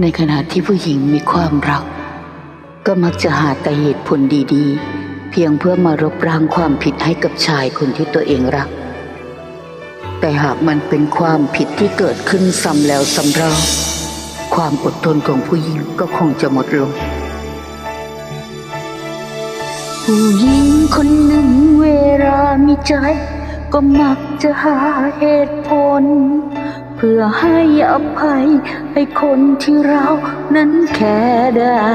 ในขณะที่ผู้หญิงมีความรัก ก็มักจะหาแต่เหตุผลดีๆ เพียงเพื่อมารบรางความผิดให้กับชายคนที่ตัวเองรัก แต่หากมันเป็นความผิดที่เกิดขึ้นซ้ำแล้วซ้ำเล่าความอดทนของผู้หญิงก็คงจะหมดลง ผู้หญิงคนหนึ่งเวลามีใจ ก็มักจะหาเหตุผล เพื่อให้อภัยให้คนที่เรานั้นแค่ได้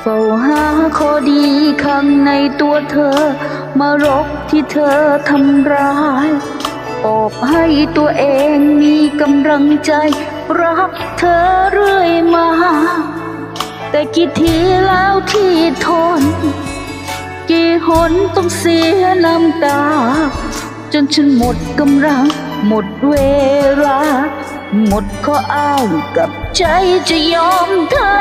เฝ้าหาข้อดีข้างในตัวเธอ มารบที่เธอทำร้ายออกให้ตัวเองมีกำลังใจ รักเธอเรื่อยมา แต่กี่ทีแล้วที่ทน กี่หนต้องเสียน้ำตา จนฉันหมดกำลัง หมดเวลาหมดข้ออ้างกับใจจะยอมเธอ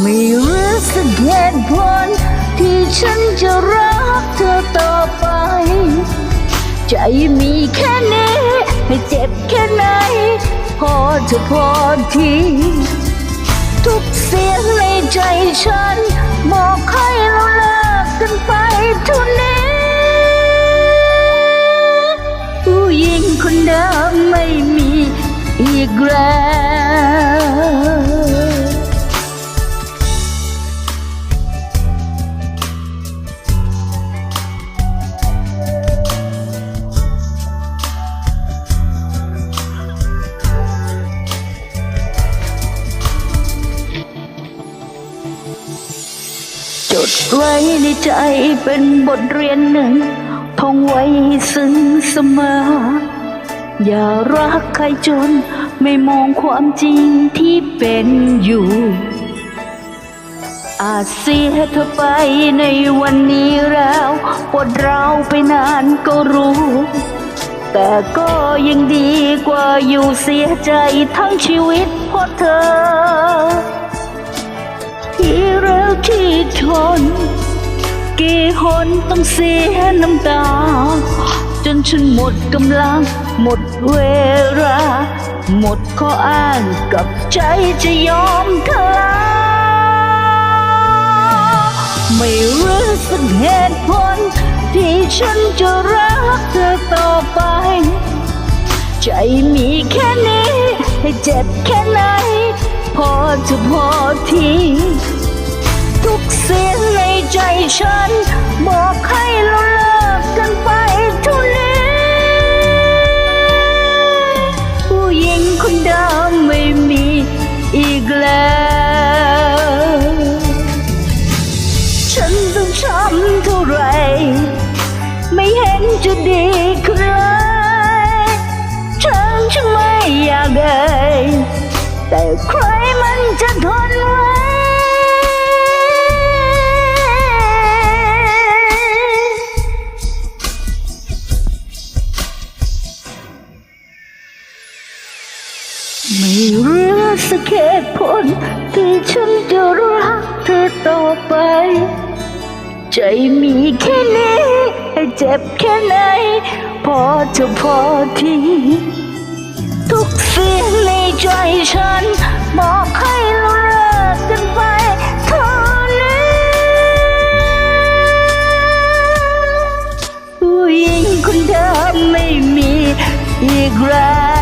ไม่รู้สักเหตุผลที่ฉันจะรักเธอต่อไป ใจมีแค่นี้ ให้เจ็บแค่ไหน พอจะพอที ทุกเสียงในใจฉันบอกให้ อีกแล้วจดไว้ในใจเป็นบทเรียนหนึ่งท่องไว้ให้ซึ้งเสมอ อย่ารักใครจน ไม่มองความจริงที่เป็นอยู่ อาจเสียเธอไปในวันนี้แล้วปวดเราวไปนานก็รู้ แต่ก็ยังดีกว่าอยู่เสียใจทั้งชีวิตเพราะเธอ ที่รักที่ทน กี่หนต้องเสียน้ำตา จนฉันหมดกำลัง หมดเวลา หมดข้ออ้างกับใจจะยอมเธอไม่รู้สักเหตุผล ที่ฉันจะรักเธอต่อไป ใจมีแค่นี้ ให้เจ็บแค่ไหน พอจะพอที ทุกเสียงในใจฉันบอก ดีขึ้นเลยฉันจะไม่อยากเอ่ยแต่ใครมันจะทนไว้ไม่รู้สักเหตุผลที่ฉันจะรักเธอต่อไป ใจมีแค่นี้ เจ็บแค่ไหน พอจะพอทีทุกเสียงในใจฉัน บอกให้เราเลิกกันไปเท่านี้ผู้หญิงคนเดิมไม่มีอีกแล้ว